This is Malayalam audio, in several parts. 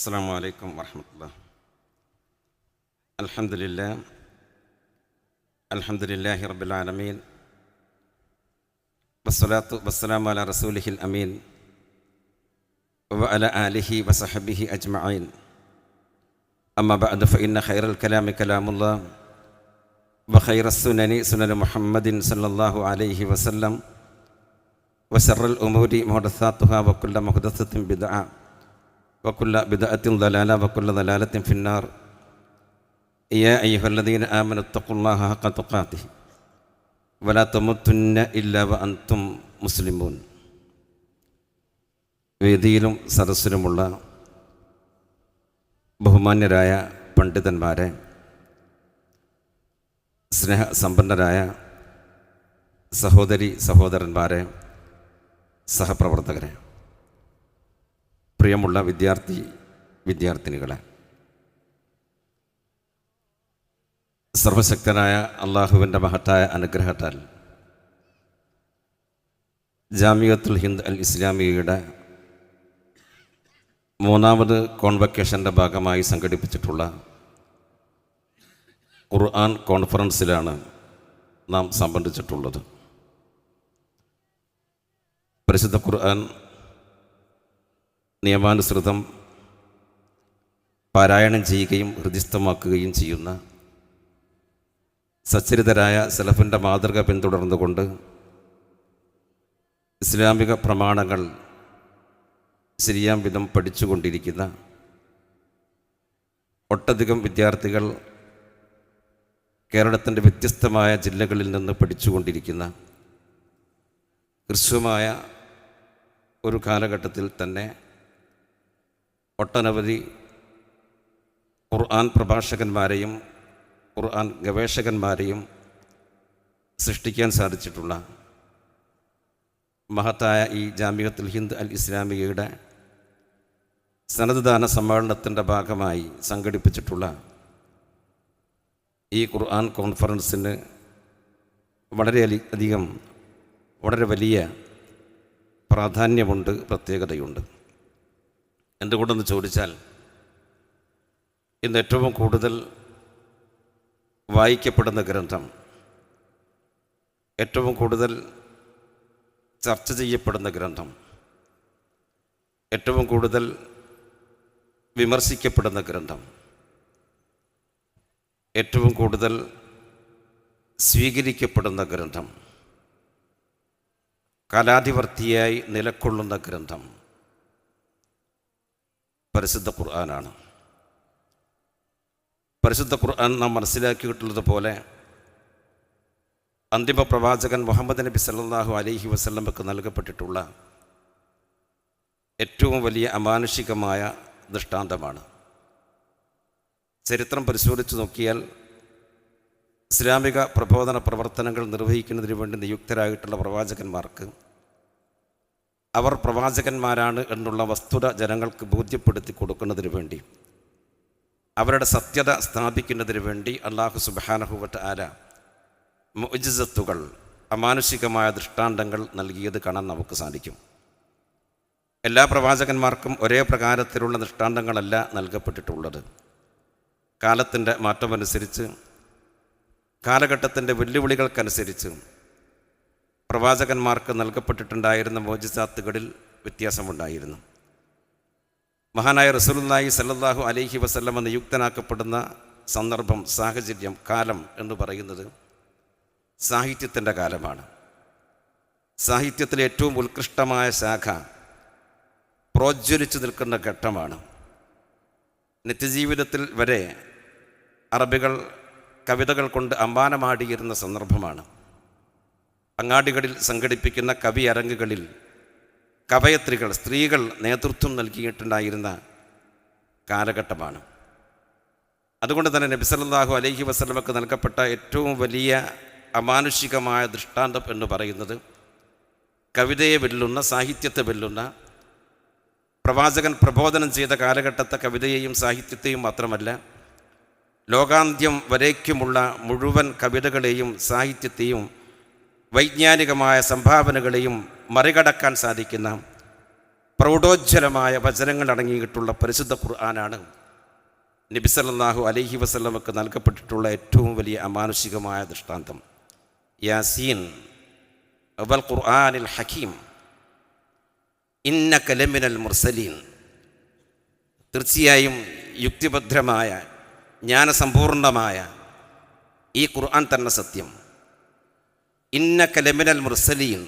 السلام عليكم ورحمة الله. الحمد لله. الحمد لله رب العالمين. والصلاة والسلام على رسوله الأمين وعلى آله وصحبه أجمعين. أما بعد فإن خير الكلام كلام الله وخير السنن سنن محمد صلى الله عليه وسلم وشر الأمور محدثاتها وكل محدثة بدعة. وكل بدعة ضلالة وكل ضلالة في النار يا أيها الذين آمنوا اتقوا الله حق تقاته ولا تموتن إلا وأنتم مسلمون വേദിയിലും സദസ്സിലുമുള്ള ബഹുമാന്യരായ പണ്ഡിതന്മാരെ സ്നേഹസമ്പന്നരായ സഹോദരി സഹോദരന്മാരെ സഹപ്രവർത്തകരെ പ്രിയമുള്ള വിദ്യാർത്ഥി വിദ്യാർത്ഥിനികളെ സർവശക്തനായ അള്ളാഹുവിന്റെ മഹത്തായ അനുഗ്രഹത്താൽ ജാമിയത്തുൽ ഹിന്ദ് അൽ ഇസ്ലാമിയയുടെ മൂന്നാമത് കോൺവക്കേഷന്റെ ഭാഗമായി സംഘടിപ്പിച്ചിട്ടുള്ള ഖുർആൻ കോൺഫറൻസിലാണ് നാം സംബന്ധിച്ചിട്ടുള്ളത്. പരിശുദ്ധ ഖുർആൻ നിയമാനുസൃതം പാരായണം ചെയ്യുകയും ഹൃദിസ്ഥമാക്കുകയും ചെയ്യുന്ന സച്ചരിതരായ സെലഫിന്റെ മാതൃക പിന്തുടർന്നുകൊണ്ട് ഇസ്ലാമിക പ്രമാണങ്ങൾ ശരിയാം വിധം പഠിച്ചുകൊണ്ടിരിക്കുന്ന ഒട്ടധികം വിദ്യാർത്ഥികൾ കേരളത്തിന്റെ വ്യത്യസ്തമായ ജില്ലകളിൽ നിന്ന് പഠിച്ചുകൊണ്ടിരിക്കുന്ന ഹ്രസ്വമായ ഒരു കാലഘട്ടത്തിൽ തന്നെ ഒട്ടനവധി ഖുർആൻ പ്രഭാഷകന്മാരെയും ഖുർആൻ ഗവേഷകന്മാരെയും സൃഷ്ടിക്കാൻ സാധിച്ചിട്ടുള്ള മഹത്തായ ഈ ജാമിയത്തുൽ ഹിന്ദ് അൽ ഇസ്ലാമികയുടെ സന്നദ്ധദാന സമ്മേളനത്തിന്റെ ഭാഗമായി സംഘടിപ്പിച്ചിട്ടുള്ള ഈ ഖുർആൻ കോൺഫറൻസിന് വളരെ അധികം വളരെ വലിയ പ്രാധാന്യമുണ്ട് പ്രത്യേകതയുണ്ട്. എന്തുകൊണ്ടെന്ന് ചോദിച്ചാൽ ഇന്ന് ഏറ്റവും കൂടുതൽ വായിക്കപ്പെടുന്ന ഗ്രന്ഥം ഏറ്റവും കൂടുതൽ ചർച്ച ചെയ്യപ്പെടുന്ന ഗ്രന്ഥം ഏറ്റവും കൂടുതൽ വിമർശിക്കപ്പെടുന്ന ഗ്രന്ഥം ഏറ്റവും കൂടുതൽ സ്വീകരിക്കപ്പെടുന്ന ഗ്രന്ഥം കാലാധിവർത്തിയായി നിലക്കൊള്ളുന്ന ഗ്രന്ഥം പരിശുദ്ധ ഖുർആനാണ്. പരിശുദ്ധ ഖുർആൻ നാം മനസ്സിലാക്കിയിട്ടുള്ളതുപോലെ അന്തിമ പ്രവാചകൻ മുഹമ്മദ് നബി സല്ലാഹു അലൈഹി വസ്ലമക്ക് നൽകപ്പെട്ടിട്ടുള്ള ഏറ്റവും വലിയ അമാനുഷികമായ ദൃഷ്ടാന്തമാണ്. ചരിത്രം പരിശോധിച്ചു നോക്കിയാൽ ഇസ്ലാമിക പ്രബോധന പ്രവർത്തനങ്ങൾ നിർവഹിക്കുന്നതിന് വേണ്ടി നിയുക്തരായിട്ടുള്ള പ്രവാചകന്മാർക്ക് അവർ പ്രവാചകന്മാരാണ് എന്നുള്ള വസ്തുത ജനങ്ങൾക്ക് ബോധ്യപ്പെടുത്തി കൊടുക്കുന്നതിന് വേണ്ടി. അവരുടെ സത്യത സ്ഥാപിക്കുന്നതിന് വേണ്ടി അള്ളാഹു സുബാനഹുവറ്റ് ആര മുജിസത്തുകൾ അമാനുഷികമായ ദൃഷ്ടാന്തങ്ങൾ നൽകിയത് കാണാൻ നമുക്ക് സാധിക്കും. എല്ലാ പ്രവാചകന്മാർക്കും ഒരേ പ്രകാരത്തിലുള്ള ദൃഷ്ടാന്തങ്ങളല്ല നൽകപ്പെട്ടിട്ടുള്ളത്. കാലത്തിന്റെ മാറ്റമനുസരിച്ച് കാലഘട്ടത്തിന്റെ വെല്ലുവിളികൾക്കനുസരിച്ച് പ്രവാചകന്മാർക്ക് നൽകപ്പെട്ടിട്ടുണ്ടായിരുന്ന മോജിസാത്തുകളിൽ വ്യത്യാസമുണ്ടായിരുന്നു. മഹാനായ റസൂലുല്ലാഹി സല്ലാഹു അലൈഹി വസല്ലമ നിയുക്തനാക്കപ്പെടുന്ന സന്ദർഭം സാഹചര്യം കാലം എന്ന് പറയുന്നത് സാഹിത്യത്തിന്റെ കാലമാണ്. സാഹിത്യത്തിലെ ഏറ്റവും ഉത്കൃഷ്ടമായ ശാഖ പ്രോജ്വലിച്ചു നിൽക്കുന്ന ഘട്ടമാണ്. നിത്യജീവിതത്തിൽ വരെ അറബികൾ കവിതകൾ കൊണ്ട് അമ്പാനമാടിയിരുന്ന സന്ദർഭമാണ്. അങ്ങാടികളിൽ സംഘടിപ്പിക്കുന്ന കവി അരങ്ങുകളിൽ കവയത്രികൾ സ്ത്രീകൾ നേതൃത്വം നൽകിയിട്ടുണ്ടായിരുന്ന കാലഘട്ടമാണ്. അതുകൊണ്ട് തന്നെ നബി അലഹി വസ്ലമക്ക് നൽകപ്പെട്ട ഏറ്റവും വലിയ അമാനുഷികമായ ദൃഷ്ടാന്തം എന്ന് പറയുന്നത് കവിതയെ വെല്ലുന്ന സാഹിത്യത്തെ വെല്ലുന്ന പ്രവാചകൻ പ്രബോധനം ചെയ്ത കാലഘട്ടത്തെ കവിതയെയും സാഹിത്യത്തെയും മാത്രമല്ല ലോകാന്ത്യം വരേക്കുമുള്ള മുഴുവൻ കവിതകളെയും സാഹിത്യത്തെയും വൈജ്ഞാനികമായ സംഭാവനകളെയും മറികടക്കാൻ സാധിക്കുന്ന പ്രൗഢോജ്വലമായ വചനങ്ങൾ അടങ്ങിയിട്ടുള്ള പരിശുദ്ധ ഖുർആനാണ് നബിസല്ലാഹു അലഹി വസ്ലമക്ക് നൽകപ്പെട്ടിട്ടുള്ള ഏറ്റവും വലിയ അമാനുഷികമായ ദൃഷ്ടാന്തം. യാസീൻ അവൽ ഖുർആാനിൽ ഹക്കീം ഇന്ന കലമിനൽ മുർസലീൻ. തീർച്ചയായും യുക്തിഭദ്രമായ ജ്ഞാനസമ്പൂർണമായ ഈ ഖുർആൻ തന്നെ സത്യം. ഇന്ന കലമിനൽ മുർസലീൻ.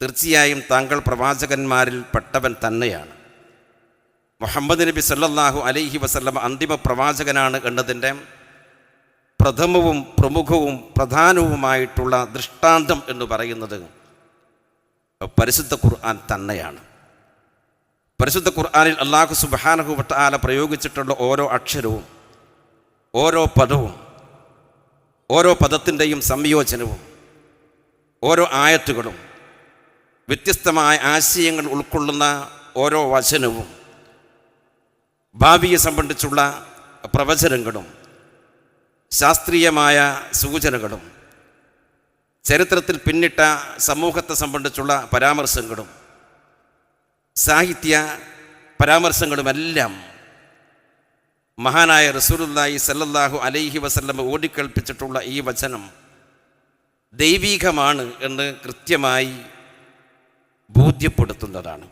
തീർച്ചയായും താങ്കൾ പ്രവാചകന്മാരിൽ പെട്ടവൻ തന്നെയാണ്. മുഹമ്മദ് നബി സല്ലാഹു അലൈഹി വസല്ലം അന്തിമ പ്രവാചകനാണ് എന്നതിന്റെ പ്രഥമവും പ്രമുഖവും പ്രധാനവുമായിട്ടുള്ള ദൃഷ്ടാന്തം എന്ന് പറയുന്നത് പരിശുദ്ധ ഖുർആൻ തന്നെയാണ്. പരിശുദ്ധ ഖുർആാനിൽ അള്ളാഹു സുബാനഹു വട്ടാല പ്രയോഗിച്ചിട്ടുള്ള ഓരോ അക്ഷരവും ഓരോ പദവും ഓരോ പദത്തിന്റെയും സംയോജനവും ഓരോ ആയത്തുകളും വ്യത്യസ്തമായ ആശയങ്ങൾ ഉൾക്കൊള്ളുന്ന ഓരോ വചനവും ഭാവിയെ സംബന്ധിച്ചുള്ള പ്രവചനങ്ങളും ശാസ്ത്രീയമായ സൂചനകളും ചരിത്രത്തിൽ പിന്നിട്ട സമൂഹത്തെ സംബന്ധിച്ചുള്ള പരാമർശങ്ങളും സാഹിത്യ പരാമർശങ്ങളുമെല്ലാം മഹാനായ റസൂറുല്ലായി സല്ലല്ലാഹു അലൈഹി വസല്ലം ഓടിക്കൽപ്പിച്ചിട്ടുള്ള ഈ വചനം ദൈവീകമാണ് എന്ന് കൃത്യമായി ബോധ്യപ്പെടുത്തുന്നതാണ്.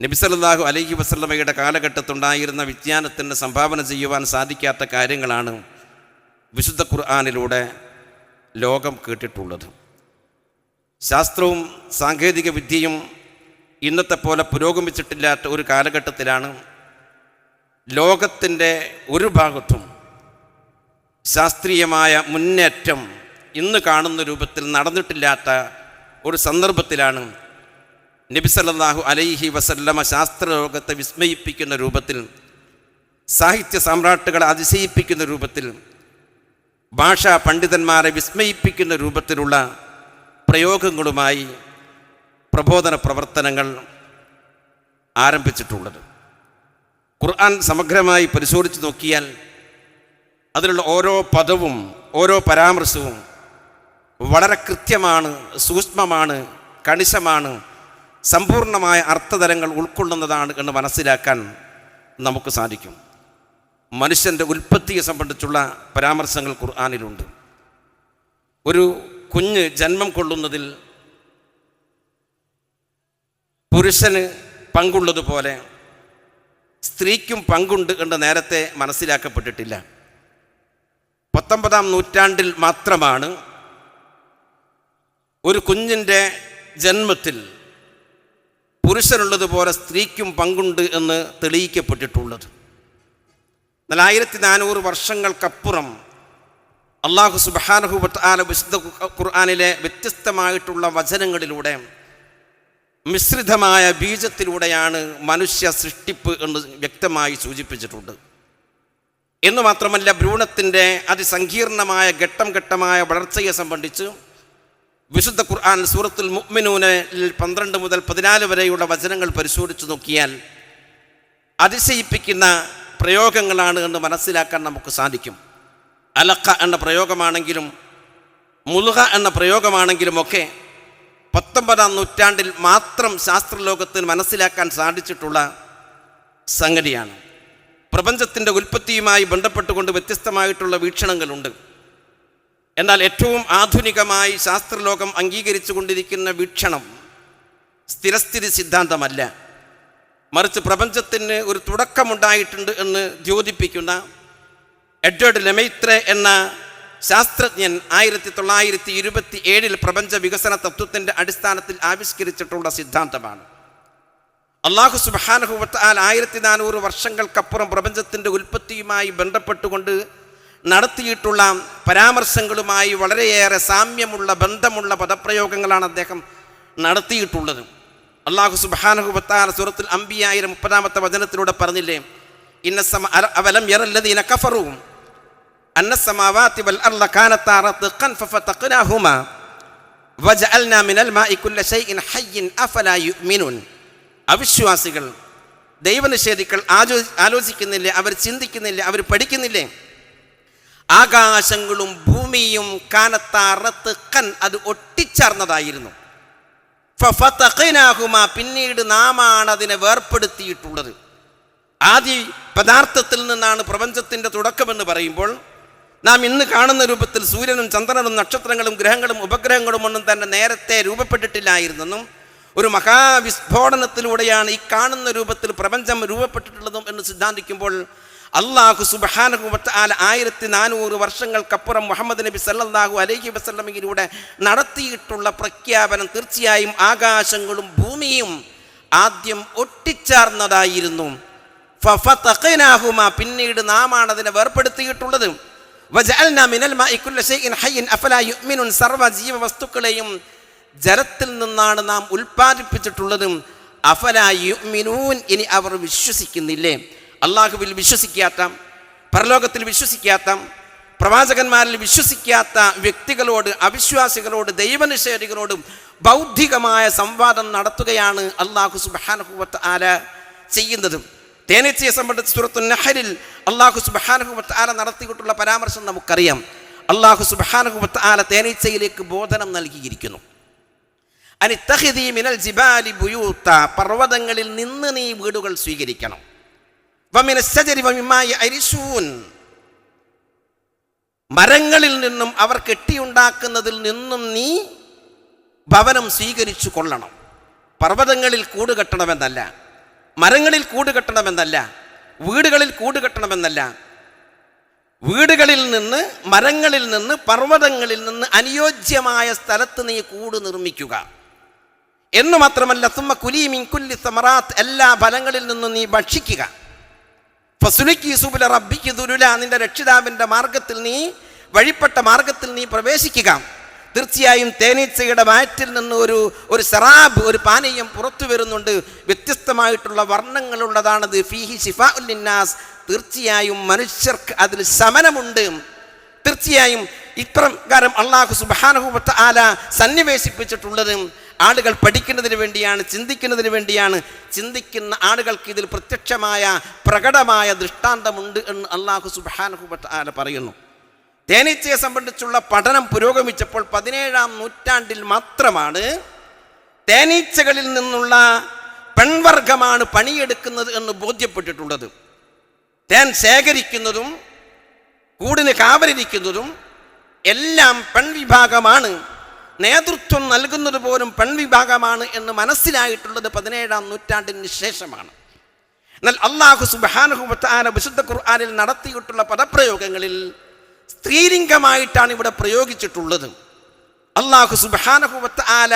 നബി സല്ലല്ലാഹു അലൈഹി വസല്ലമയുടെ കാലഘട്ടത്തുണ്ടായിരുന്ന വിജ്ഞാനത്തിന് സംഭാവന ചെയ്യുവാൻ സാധിക്കാത്ത കാര്യങ്ങളാണ് വിശുദ്ധ ഖുർആാനിലൂടെ ലോകം കേട്ടിട്ടുള്ളത്. ശാസ്ത്രവും സാങ്കേതിക വിദ്യയും ഇന്നത്തെ പോലെ പുരോഗമിച്ചിട്ടില്ലാത്ത ഒരു കാലഘട്ടത്തിലാണ് ലോകത്തിന്റെ ഒരു ഭാഗത്തും ശാസ്ത്രീയമായ മുന്നേറ്റം ഇന്ന് കാണുന്ന രൂപത്തിൽ നടന്നിട്ടില്ലാത്ത ഒരു സന്ദർഭത്തിലാണ് നബിസല്ലാഹു അലൈഹി വസല്ലമ ശാസ്ത്രലോകത്തെ വിസ്മയിപ്പിക്കുന്ന രൂപത്തിൽ സാഹിത്യ സാമ്രാട്ടുകളെ അതിശയിപ്പിക്കുന്ന രൂപത്തിൽ ഭാഷാ പണ്ഡിതന്മാരെ വിസ്മയിപ്പിക്കുന്ന രൂപത്തിലുള്ള പ്രയോഗങ്ങളുമായി പ്രബോധന പ്രവർത്തനങ്ങൾ ആരംഭിച്ചിട്ടുള്ളത്. ഖുർആൻ സമഗ്രമായി പരിശോധിച്ച് നോക്കിയാൽ അതിലുള്ള ഓരോ പദവും ഓരോ പരാമർശവും വളരെ കൃത്യമാണ് സൂക്ഷ്മമാണ് കണിശമാണ് സമ്പൂർണമായ അർത്ഥതലങ്ങൾ ഉൾക്കൊള്ളുന്നതാണ് എന്ന് മനസ്സിലാക്കാൻ നമുക്ക് സാധിക്കും. മനുഷ്യന്റെ ഉൽപ്പത്തിയെ സംബന്ധിച്ചുള്ള പരാമർശങ്ങൾ ഖുർആാനിലുണ്ട്. ഒരു കുഞ്ഞ് ജന്മം കൊള്ളുന്നതിൽ പുരുഷന് പങ്കുള്ളതുപോലെ സ്ത്രീക്കും പങ്കുണ്ട് എന്ന് നേരത്തെ മനസ്സിലാക്കപ്പെട്ടിട്ടില്ല. പത്തൊമ്പതാം നൂറ്റാണ്ടിൽ മാത്രമാണ് ഒരു കുഞ്ഞിന്റെ ജന്മത്തിൽ പുരുഷനുള്ളതുപോലെ സ്ത്രീക്കും പങ്കുണ്ട് എന്ന് തെളിയിക്കപ്പെട്ടിട്ടുള്ളത്. എന്നാൽ ആയിരത്തി നാനൂറ് വർഷങ്ങൾക്കപ്പുറം അള്ളാഹു സുബാനഹുബത്ത് ആല വിശുദ്ധ ഖുർആാനിലെ വ്യത്യസ്തമായിട്ടുള്ള വചനങ്ങളിലൂടെ മിശ്രിതമായ ബീജത്തിലൂടെയാണ് മനുഷ്യ സൃഷ്ടിപ്പ് എന്ന് വ്യക്തമായി സൂചിപ്പിച്ചിട്ടുണ്ട്. എന്ന് മാത്രമല്ല ഭ്രൂണത്തിന്റെ അതിസങ്കീർണമായ ഘട്ടം ഘട്ടമായ വളർച്ചയെ സംബന്ധിച്ച് വിശുദ്ധ ഖുർആൻ സൂറത്തുൽ മുഅ്മിനൂനിൽ പന്ത്രണ്ട് മുതൽ പതിനാല് വരെയുള്ള വചനങ്ങൾ പരിശോധിച്ചു നോക്കിയാൽ അതിശയിപ്പിക്കുന്ന പ്രയോഗങ്ങളാണ് എന്ന് മനസ്സിലാക്കാൻ നമുക്ക് സാധിക്കും. അലക്ക എന്ന പ്രയോഗമാണെങ്കിലും മുലുക എന്ന പ്രയോഗമാണെങ്കിലും ഒക്കെ പത്തൊമ്പതാം നൂറ്റാണ്ടിൽ മാത്രം ശാസ്ത്രലോകത്തിന് മനസ്സിലാക്കാൻ സാധിച്ചിട്ടുള്ള സംഗതിയാണ്. പ്രപഞ്ചത്തിന്റെ ഉൽപ്പത്തിയുമായി ബന്ധപ്പെട്ടുകൊണ്ട് വ്യത്യസ്തമായിട്ടുള്ള വീക്ഷണങ്ങളുണ്ട്. എന്നാൽ ഏറ്റവും ആധുനികമായി ശാസ്ത്രലോകം അംഗീകരിച്ചു കൊണ്ടിരിക്കുന്ന വീക്ഷണം സ്ഥിരസ്ഥിതി സിദ്ധാന്തമല്ല. മറിച്ച് പ്രപഞ്ചത്തിന് ഒരു തുടക്കമുണ്ടായിട്ടുണ്ട് എന്ന് ദ്യോതിപ്പിക്കുന്ന എഡ്വേർഡ് ലെമൈത്രെ എന്ന ശാസ്ത്രജ്ഞൻ ആയിരത്തി തൊള്ളായിരത്തി ഇരുപത്തി ഏഴിൽ പ്രപഞ്ച വികസന തത്വത്തിന്റെ അടിസ്ഥാനത്തിൽ ആവിഷ്കരിച്ചിട്ടുള്ള സിദ്ധാന്തമാണ്. അള്ളാഹു സുബാനഹുവത്താൽ ആയിരത്തി നാനൂറ് വർഷങ്ങൾക്കപ്പുറം പ്രപഞ്ചത്തിന്റെ ഉൽപ്പത്തിയുമായി ബന്ധപ്പെട്ടുകൊണ്ട് നടത്തിയിട്ടുള്ള പരാമർശങ്ങളുമായി വളരെയേറെ സാമ്യമുള്ള ബന്ധമുള്ള പദപ്രയോഗങ്ങളാണ് അദ്ദേഹം നടത്തിയിട്ടുള്ളത്. അള്ളാഹു സുബാനഹുബത്താല സൂറത്തുൽ അമ്പിയായിരം മുപ്പതാമത്തെ വചനത്തിലൂടെ പറഞ്ഞില്ലേ ഇന്ന സമ അവലം യറല്ലദീന കഫറു. ഷൈഇൻ ഹയ്യിൻ അഫലാ യുഅ്മിനൂൻ അവിശ്വാസികൾ ദൈവനിഷേധികൾ ആലോ ആലോചിക്കുന്നില്ലേ? അവർ ചിന്തിക്കുന്നില്ലേ? അവർ പഠിക്കുന്നില്ലേ? ആകാശങ്ങളും ഭൂമിയും കാനത്താറത്ത് കൻ അത് ഒട്ടിച്ചേർന്നതായിരുന്നു. പിന്നീട് നാമാണ് അതിനെ വേർപ്പെടുത്തിയിട്ടുള്ളത്. ആദ്യ പദാർത്ഥത്തിൽ നിന്നാണ് പ്രപഞ്ചത്തിന്റെ തുടക്കമെന്ന് പറയുമ്പോൾ നാം ഇന്ന് കാണുന്ന രൂപത്തിൽ സൂര്യനും ചന്ദ്രനും നക്ഷത്രങ്ങളും ഗ്രഹങ്ങളും ഉപഗ്രഹങ്ങളും ഒന്നും തന്നെ നേരത്തെ രൂപപ്പെട്ടിട്ടില്ലായിരുന്നെന്നും ഒരു മഹാവിസ്ഫോടനത്തിലൂടെയാണ് ഈ കാണുന്ന രൂപത്തിൽ പ്രപഞ്ചം രൂപപ്പെട്ടിട്ടുള്ളതും എന്ന് സിദ്ധാന്തിക്കുമ്പോൾ അള്ളാഹു സുബഹാനുഭവത്ത് ആൽ ആയിരത്തി നാനൂറ് വർഷങ്ങൾക്കപ്പുറം മുഹമ്മദ് നബി സല്ലാഹു അലൈഹി വസ്ലമിയിലൂടെ നടത്തിയിട്ടുള്ള പ്രഖ്യാപനം തീർച്ചയായും ആകാശങ്ങളും ഭൂമിയും ആദ്യം ഒട്ടിച്ചാർന്നതായിരുന്നു. പിന്നീട് നാമാണ് അതിനെ വേർപ്പെടുത്തിയിട്ടുള്ളത്. സർവ ജീവവസ്തുക്കളെയും ജലത്തിൽ നിന്നാണ് നാം ഉൽപ്പാദിപ്പിച്ചിട്ടുള്ളതും. അഫലാ യുഅ്മിനൂൻ ഇനി അവർ വിശ്വസിക്കുന്നില്ലേ? അള്ളാഹുവിൽ വിശ്വസിക്കാത്ത പരലോകത്തിൽ വിശ്വസിക്കാത്ത പ്രവാചകന്മാരിൽ വിശ്വസിക്കാത്ത വ്യക്തികളോട് അവിശ്വാസികളോട് ദൈവനിഷേധികളോടും ബൗദ്ധികമായ സംവാദം നടത്തുകയാണ് അള്ളാഹു സുബാനഹുവത്ത് ആല ചെയ്യുന്നത്. തേനീച്ചയെ സംബന്ധിച്ച് സുറത്തു നഹരിൽ അള്ളാഹു സുബാനുഭവത്ത് ആല നടത്തിയിട്ടുള്ള പരാമർശം നമുക്കറിയാം. അള്ളാഹു സുബാനുഭവത്ത് ആല തേനീച്ചയിലേക്ക് ബോധനം നൽകിയിരിക്കുന്നു. മിനൽ ജിബാലി ബുയൂത്ത പർവതങ്ങളിൽ നിന്ന് നീ വീടുകൾ സ്വീകരിക്കണം. അരിശൂൻ. മരങ്ങളിൽ നിന്നും അവർ കെട്ടിയുണ്ടാക്കുന്നതിൽ നിന്നും നീ ഭവനം സ്വീകരിച്ചു കൊള്ളണം. പർവതങ്ങളിൽ കൂട് കെട്ടണമെന്നല്ല മരങ്ങളിൽ കൂട് കെട്ടണമെന്നല്ല വീടുകളിൽ കൂട് കെട്ടണമെന്നല്ല വീടുകളിൽ നിന്ന് മരങ്ങളിൽ നിന്ന് പർവതങ്ങളിൽ നിന്ന് അനുയോജ്യമായ സ്ഥലത്ത് നീ കൂട് നിർമ്മിക്കുക. എന്ന് മാത്രമല്ല തുമ്മ കുലി മിൻകുല്ലി സമറാത്ത് എല്ലാ ഫലങ്ങളിൽ നിന്നും നീ ഭക്ഷിക്കുക. ഫസുലുക്കി സുബുല റബ്ബിക്ക് ദുരുല നിന്റെ രക്ഷിതാവിന്റെ മാർഗത്തിൽ നീ വഴിപ്പെട്ട മാർഗത്തിൽ നീ പ്രവേശിക്കുക. തീർച്ചയായും തേനീച്ചയുടെ വയറ്റിൽ നിന്ന് ഒരു ഒരു സറാബ് ഒരു പാനീയം പുറത്തു വരുന്നുണ്ട്. വ്യത്യസ്തമായിട്ടുള്ള വർണങ്ങളുള്ളതാണത് ഫീഹി ഷിഫാ ഉല്ലിന്നാസ് തീർച്ചയായും മനുഷ്യർക്ക് അതിൽ ശമനമുണ്ട്. തീർച്ചയായും ഇപ്രകാരം അള്ളാഹു സുബാനഹുബത്ത് ആല സന്നിവേശിപ്പിച്ചിട്ടുള്ളത് ആളുകൾ പഠിക്കുന്നതിന് വേണ്ടിയാണ് ചിന്തിക്കുന്നതിന് വേണ്ടിയാണ്. ചിന്തിക്കുന്ന ആളുകൾക്ക് ഇതിൽ പ്രത്യക്ഷമായ പ്രകടമായ ദൃഷ്ടാന്തമുണ്ട് എന്ന് അള്ളാഹു സുബാനഹുബത്ത് ആല പറയുന്നു. തേനീച്ചയെ സംബന്ധിച്ചുള്ള പഠനം പുരോഗമിച്ചപ്പോൾ പതിനേഴാം നൂറ്റാണ്ടിൽ മാത്രമാണ് തേനീച്ചകളിൽ നിന്നുള്ള പെൺവർഗമാണ് പണിയെടുക്കുന്നത് എന്ന് ബോധ്യപ്പെട്ടിട്ടുള്ളത്. തേൻ ശേഖരിക്കുന്നതും കൂടിന് കാവലിരിക്കുന്നതും എല്ലാം പെൺവിഭാഗമാണ്. നേതൃത്വം നൽകുന്നത് പോലും പെൺവിഭാഗമാണ് എന്ന് മനസ്സിലായിട്ടുള്ളത് പതിനേഴാം നൂറ്റാണ്ടിന് ശേഷമാണ്. എന്നാൽ അള്ളാഹു സുബാനുഹുബത്താന വിശുദ്ധ ഖുർആാനിൽ നടത്തിയിട്ടുള്ള പദപ്രയോഗങ്ങളിൽ സ്ത്രീലിംഗമായിട്ടാണ് ഇവിടെ പ്രയോഗിച്ചിട്ടുള്ളത്. അള്ളാഹു സുബാനഹുബത്ത് ആല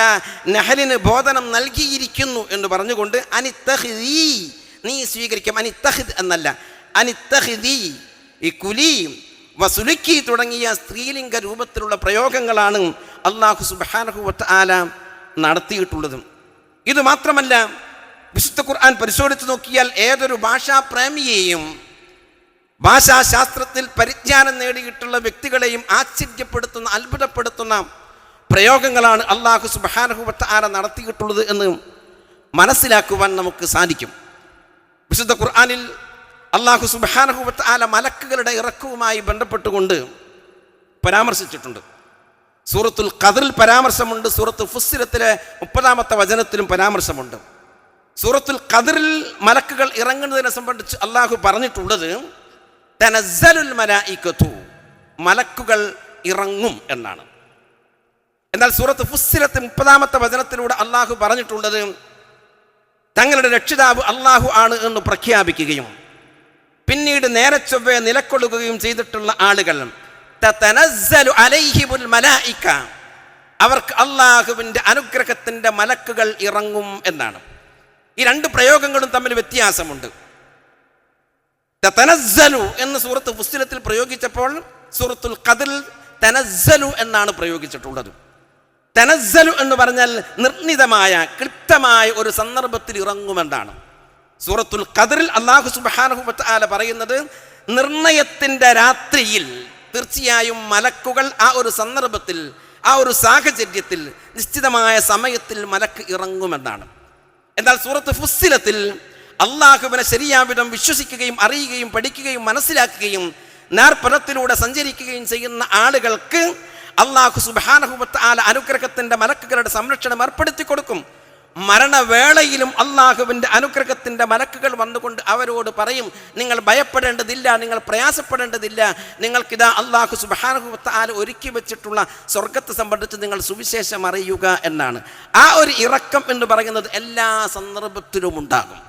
നഹലിന് ബോധനം നൽകിയിരിക്കുന്നു എന്ന് പറഞ്ഞുകൊണ്ട് അനിത്തഹിദി നീ സ്വീകരിക്കാം അനിത്തഹിദ് എന്നല്ല അനിത്തഹിദി ഈ കുലി വസുലുക്കി തുടങ്ങിയ സ്ത്രീലിംഗ രൂപത്തിലുള്ള പ്രയോഗങ്ങളാണ് അള്ളാഹു സുബാനഹുബത്ത് ആല നടത്തിയിട്ടുള്ളത്. ഇത് മാത്രമല്ല വിശുദ്ധ ഖുർആൻ പരിശോധിച്ച് നോക്കിയാൽ ഏതൊരു ഭാഷാപ്രേമിയെയും ഭാഷാശാസ്ത്രത്തിൽ പരിജ്ഞാനം നേടിയിട്ടുള്ള വ്യക്തികളെയും ആശ്ചര്യപ്പെടുത്തുന്ന അത്ഭുതപ്പെടുത്തുന്ന പ്രയോഗങ്ങളാണ് അള്ളാഹു സുബാനഹുബത്ത് ആര നടത്തിയിട്ടുള്ളത് എന്ന് മനസ്സിലാക്കുവാൻ നമുക്ക് സാധിക്കും. വിശുദ്ധ ഖുർആാനിൽ അള്ളാഹു സുബാനഹുബത്ത് ആല മലക്കുകളുടെ ഇറക്കവുമായി ബന്ധപ്പെട്ടുകൊണ്ട് പരാമർശിച്ചിട്ടുണ്ട്. സൂറത്തുൽ ഖദറിൽ പരാമർശമുണ്ട് സൂറത്ത് ഫുസ്സിരത്തിലെ മുപ്പതാമത്തെ വചനത്തിലും പരാമർശമുണ്ട്. സൂറത്തുൽ ഖദറിൽ മലക്കുകൾ ഇറങ്ങുന്നതിനെ സംബന്ധിച്ച് അള്ളാഹു പറഞ്ഞിട്ടുള്ളത് തനസ്സലുൽ മലായിക്കത്തു. മലക്കുകൾ ഇറങ്ങും എന്നാണ്. എന്നാൽ സൂറത്ത് ഫുസ്സിലത്ത് മുപ്പതാമത്തെ വചനത്തിലൂടെ അള്ളാഹു പറഞ്ഞിട്ടുള്ളത് തങ്ങളുടെ രക്ഷിതാവ് അള്ളാഹു ആണ് എന്ന് പ്രഖ്യാപിക്കുകയും പിന്നീട് നേരെ ചൊവ്വെ നിലക്കൊള്ളുകയും ചെയ്തിട്ടുള്ള ആളുകൾ അവർക്ക് അള്ളാഹുവിന്റെ അനുഗ്രഹത്തിന്റെ മലക്കുകൾ ഇറങ്ങും എന്നാണ്. ഈ രണ്ട് പ്രയോഗങ്ങളും തമ്മിൽ വ്യത്യാസമുണ്ട്. തനസ്സലു എന്ന് സൂറത്ത് ഫുസ്തിലത്തിൽ പ്രയോഗിച്ചപ്പോൾ സൂറത്തുൽ കതിൽ തനസ്സലു എന്നാണ് പ്രയോഗിച്ചിട്ടുള്ളത്. തനസ്സലു എന്ന് പറഞ്ഞാൽ നിർണിതമായ ക്ലിപ്തമായ ഒരു സന്ദർഭത്തിൽ ഇറങ്ങുമെന്നാണ്. സൂറത്തുൽ ഖദറിൽ അള്ളാഹു സുബാനഹു ആല പറയുന്നത് നിർണയത്തിന്റെ രാത്രിയിൽ തീർച്ചയായും മലക്കുകൾ ആ ഒരു സന്ദർഭത്തിൽ ആ ഒരു സാഹചര്യത്തിൽ നിശ്ചിതമായ സമയത്തിൽ മലക്ക് ഇറങ്ങുമെന്നാണ്. എന്നാൽ സൂറത്ത് ഫുസ്സിലത്തിൽ അള്ളാഹുവിനെ ശരിയാവിധം വിശ്വസിക്കുകയും അറിയുകയും പഠിക്കുകയും മനസ്സിലാക്കുകയും നേർപ്പലത്തിലൂടെ സഞ്ചരിക്കുകയും ചെയ്യുന്ന ആളുകൾക്ക് അള്ളാഹു സുബാനഹുബത്ത് ആല അനുഗ്രഹത്തിന്റെ മലക്കുകളുടെ സംരക്ഷണം ഏർപ്പെടുത്തി കൊടുക്കും. മരണവേളയിലും അള്ളാഹുവിന്റെ അനുഗ്രഹത്തിന്റെ മലക്കുകൾ വന്നുകൊണ്ട് അവരോട് പറയും നിങ്ങൾ ഭയപ്പെടേണ്ടതില്ല നിങ്ങൾ പ്രയാസപ്പെടേണ്ടതില്ല. നിങ്ങൾക്കിതാ അള്ളാഹു സുബാനഹുബത്ത് ആല ഒരുക്കി വെച്ചിട്ടുള്ള സ്വർഗത്തെ സംബന്ധിച്ച് നിങ്ങൾ സുവിശേഷം അറിയുക എന്നാണ്. ആ ഒരു ഇറക്കം എന്ന് പറയുന്നത് എല്ലാ സന്ദർഭത്തിലും ഉണ്ടാകും.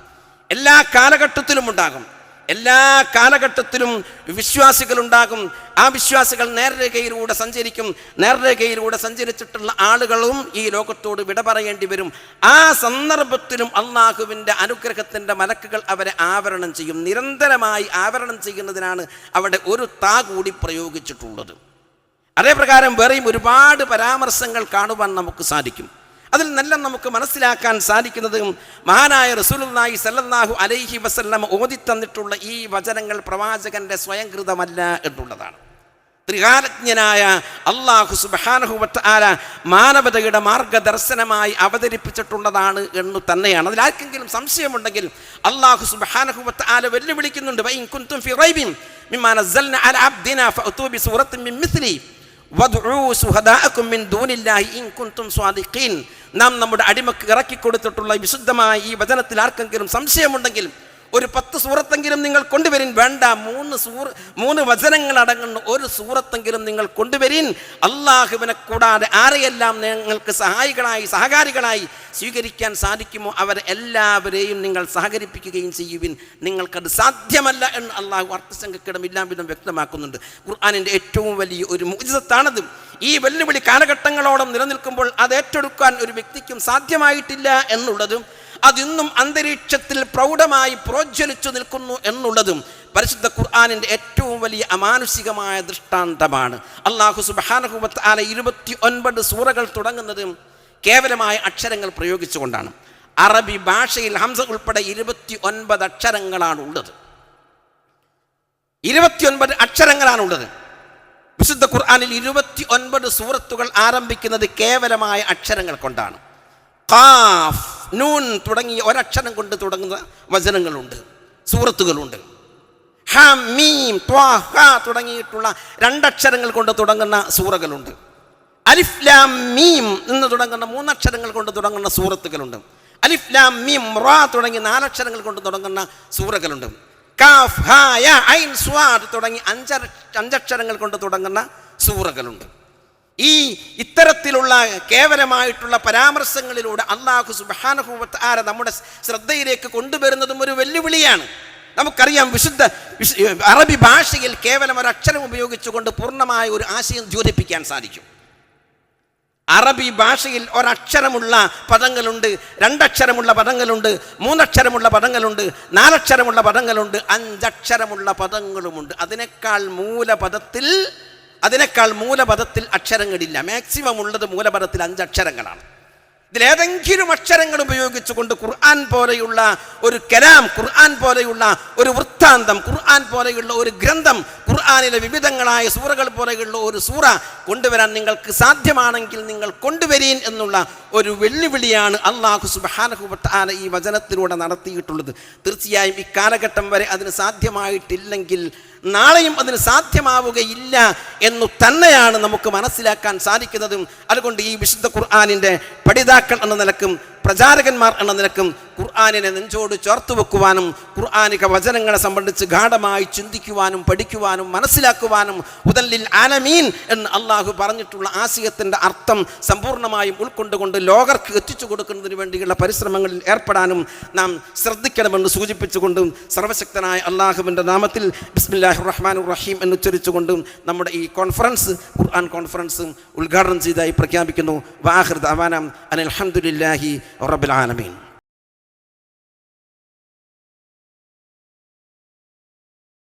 എല്ലാ കാലഘട്ടത്തിലും ഉണ്ടാകും. എല്ലാ കാലഘട്ടത്തിലും വിശ്വാസികളുണ്ടാകും. ആ വിശ്വാസികൾ നേർരേഖയിലൂടെ സഞ്ചരിക്കും. നേർരേഖയിലൂടെ സഞ്ചരിച്ചിട്ടുള്ള ആളുകളും ഈ ലോകത്തോട് വിട പറയേണ്ടി വരും. ആ സന്ദർഭത്തിലും അള്ളാഹുവിന്റെ അനുഗ്രഹത്തിന്റെ മലക്കുകൾ അവരെ ആവരണം ചെയ്യും. നിരന്തരമായി ആവരണം ചെയ്യുന്നതിനാണ് അവിടെ ഒരു താ കൂടി പ്രയോഗിച്ചിട്ടുള്ളത്. അതേപ്രകാരം വേറെയും ഒരുപാട് പരാമർശങ്ങൾ കാണുവാൻ നമുക്ക് സാധിക്കും. അതിൽ നല്ല നമുക്ക് മനസ്സിലാക്കാൻ സാധിക്കുന്നത് മഹാനായ റസൂലുള്ളാഹി സല്ലല്ലാഹു അലൈഹി വസല്ലം ഓതി തന്നിട്ടുള്ള ഈ വചനങ്ങൾ പ്രവാചകന്റെ സ്വയംകൃതമല്ല എന്നുള്ളതാണ്. ത്രികാലജ്ഞനായ അള്ളാഹു സുബാനഹു വത്താല മാനവതയുടെ മാർഗദർശനമായി അവതരിപ്പിച്ചിട്ടുള്ളതാണ് എന്ന് തന്നെയാണ്. അതിൽ ആർക്കെങ്കിലും സംശയമുണ്ടെങ്കിൽ അള്ളാഹു സുബാനഹു വത്താല വെല്ലുവിളിക്കുന്നുണ്ട്. നാം നമ്മുടെ അടിമക്ക് ഇറക്കി കൊടുത്തിട്ടുള്ള വിശുദ്ധമായ ഈ വചനത്തിൽ ആർക്കെങ്കിലും സംശയമുണ്ടെങ്കിൽ ഒരു പത്ത് സൂറത്തെങ്കിലും നിങ്ങൾ കൊണ്ടുവരിൻ. വേണ്ട മൂന്ന് സൂർ മൂന്ന് വചനങ്ങൾ അടങ്ങുന്ന ഒരു സൂറത്തെങ്കിലും നിങ്ങൾ കൊണ്ടുവരിൻ. അള്ളാഹുവിനെ കൂടാതെ ആരെയെല്ലാം നിങ്ങൾക്ക് സഹായികളായി സഹകാരികളായി സ്വീകരിക്കാൻ സാധിക്കുമോ അവരെ എല്ലാവരെയും നിങ്ങൾ സഹകരിപ്പിക്കുകയും ചെയ്യുവിൻ. നിങ്ങൾക്കത് സാധ്യമല്ല എന്ന് അള്ളാഹു അർത്ഥസംഖ്യക്കിടമില്ലാ വിധം വ്യക്തമാക്കുന്നുണ്ട്. ഖുർആാനിന്റെ ഏറ്റവും വലിയ ഒരു മോചിതത്താണത് ഈ വെല്ലുവിളി കാലഘട്ടങ്ങളോളം നിലനിൽക്കുമ്പോൾ അത് ഏറ്റെടുക്കാൻ ഒരു വ്യക്തിക്കും സാധ്യമായിട്ടില്ല എന്നുള്ളതും അതിന്നും അന്തരീക്ഷത്തിൽ പ്രൗഢമായി പ്രോജ്വലിച്ചു നിൽക്കുന്നു എന്നുള്ളതും പരിശുദ്ധ ഖുർആാനിന്റെ ഏറ്റവും വലിയ അമാനുഷികമായ ദൃഷ്ടാന്തമാണ്. അള്ളാഹു സുബാനഹുബത്ത് ആല ഇരുപത്തി ഒൻപത് സൂറകൾ തുടങ്ങുന്നതും കേവലമായ അക്ഷരങ്ങൾ പ്രയോഗിച്ചുകൊണ്ടാണ്. അറബി ഭാഷയിൽ ഹംസ ഉൾപ്പെടെ ഇരുപത്തി ഒൻപത് അക്ഷരങ്ങളാണ് ഉള്ളത് ഇരുപത്തിയൊൻപത് അക്ഷരങ്ങളാണുള്ളത്. വിശുദ്ധ ഖുർആാനിൽ ഇരുപത്തി ഒൻപത് സൂറത്തുകൾ ആരംഭിക്കുന്നത് കേവലമായ അക്ഷരങ്ങൾ കൊണ്ടാണ്. ഖാഫ് നൂൻ തുടങ്ങിയ ഒരക്ഷരം കൊണ്ട് തുടങ്ങുന്ന വചനങ്ങളുണ്ട് സൂറത്തുകളുണ്ട്. ഹ മീം ത്വാ ഹ തുടങ്ങിയിട്ടുള്ള രണ്ടക്ഷരങ്ങൾ കൊണ്ട് തുടങ്ങുന്ന സൂറകളുണ്ട്. അലിഫ്ലാം മീം എന്ന് തുടങ്ങുന്ന മൂന്നക്ഷരങ്ങൾ കൊണ്ട് തുടങ്ങുന്ന സൂറത്തുകളുണ്ട്. അലിഫ്ലാം മീം റാ തുടങ്ങി നാലക്ഷരങ്ങൾ കൊണ്ട് തുടങ്ങുന്ന സൂറകളുണ്ട്. കാഫ് ഹാ ഐൻ സ്വാദ് തുടങ്ങി അഞ്ചര അഞ്ചക്ഷരങ്ങൾ കൊണ്ട് തുടങ്ങുന്ന സൂറകളുണ്ട്. ഈ ഇത്തരത്തിലുള്ള കേവലമായിട്ടുള്ള പരാമർശങ്ങളിലൂടെ അള്ളാഹു സുബാനഹുവത്ത് ആര നമ്മുടെ ശ്രദ്ധയിലേക്ക് കൊണ്ടുവരുന്നതും ഒരു വെല്ലുവിളിയാണ്. നമുക്കറിയാം വിശുദ്ധ അറബി ഭാഷയിൽ കേവലം ഒരു അക്ഷരം ഉപയോഗിച്ചുകൊണ്ട് പൂർണമായ ഒരു ആശയം ജ്യോതിപ്പിക്കാൻ സാധിക്കും. അറബി ഭാഷയിൽ ഒരക്ഷരമുള്ള പദങ്ങളുണ്ട് രണ്ടക്ഷരമുള്ള പദങ്ങളുണ്ട് മൂന്നക്ഷരമുള്ള പദങ്ങളുണ്ട് നാലക്ഷരമുള്ള പദങ്ങളുണ്ട് അഞ്ചക്ഷരമുള്ള പദങ്ങളുമുണ്ട്. അതിനേക്കാൾ മൂലപദത്തിൽ അതിനേക്കാൾ മൂലപദത്തിൽ അക്ഷരങ്ങളില്ല. മാക്സിമം ഉള്ളത് മൂലപദത്തിൽ അഞ്ച് അക്ഷരങ്ങളാണ്. ഇതിലേതെങ്കിലും അക്ഷരങ്ങൾ ഉപയോഗിച്ചുകൊണ്ട് ഖുർആൻ പോലെയുള്ള ഒരു കലാം ഖുർആൻ പോലെയുള്ള ഒരു വൃത്താന്തം ഖുർആൻ പോലെയുള്ള ഒരു ഗ്രന്ഥം ഖുർആാനിലെ വിവിധങ്ങളായ സൂറകൾ പോലെയുള്ള ഒരു സൂറ കൊണ്ടുവരാൻ നിങ്ങൾക്ക് സാധ്യമാണെങ്കിൽ നിങ്ങൾ കൊണ്ടുവരീൻ എന്നുള്ള ഒരു വെല്ലുവിളിയാണ് അള്ളാഹു സുബാനഹുബത്താന ഈ വചനത്തിലൂടെ നടത്തിയിട്ടുള്ളത്. തീർച്ചയായും ഈ കാലഘട്ടം വരെ അതിന് സാധ്യമായിട്ടില്ലെങ്കിൽ നാളെയും അതിന് സാധ്യമാവുകയില്ല എന്നു തന്നെയാണ് നമുക്ക് മനസ്സിലാക്കാൻ സാധിക്കുന്നതും. അതുകൊണ്ട് ഈ വിശുദ്ധ ഖുർആാനിന്റെ പഠിതാക്കൾ എന്ന നിലക്കും പ്രചാരകന്മാർ എന്ന നിലക്കും ഖുർആാനിനെ നെഞ്ചോട് ചേർത്ത് വെക്കുവാനും ഖുർആാനിക വചനങ്ങളെ സംബന്ധിച്ച് ഗാഠമായി ചിന്തിക്കുവാനും പഠിക്കുവാനും മനസ്സിലാക്കുവാനും ഉദല്ലിൽ ആലമീൻ എന്ന് അള്ളാഹു പറഞ്ഞിട്ടുള്ള ആശയത്തിന്റെ അർത്ഥം സമ്പൂർണമായും ഉൾക്കൊണ്ടുകൊണ്ട് ലോകർക്ക് എത്തിച്ചു കൊടുക്കുന്നതിന് വേണ്ടിയുള്ള പരിശ്രമങ്ങളിൽ ഏർപ്പെടാനും നാം ശ്രദ്ധിക്കണമെന്ന് സൂചിപ്പിച്ചുകൊണ്ടും സർവശക്തനായ അള്ളാഹുവിന്റെ നാമത്തിൽ ബിസ്മില്ലാഹി റഹ്മാൻ റഹീം എന്ന് ഉച്ചരിച്ചുകൊണ്ടും നമ്മുടെ ഈ കോൺഫറൻസ് ഖുർആൻ കോൺഫറൻസും ഉദ്ഘാടനം ചെയ്തതായി പ്രഖ്യാപിക്കുന്നു. വാഹൃദ് അവാനം അനിൽ رب العالمين.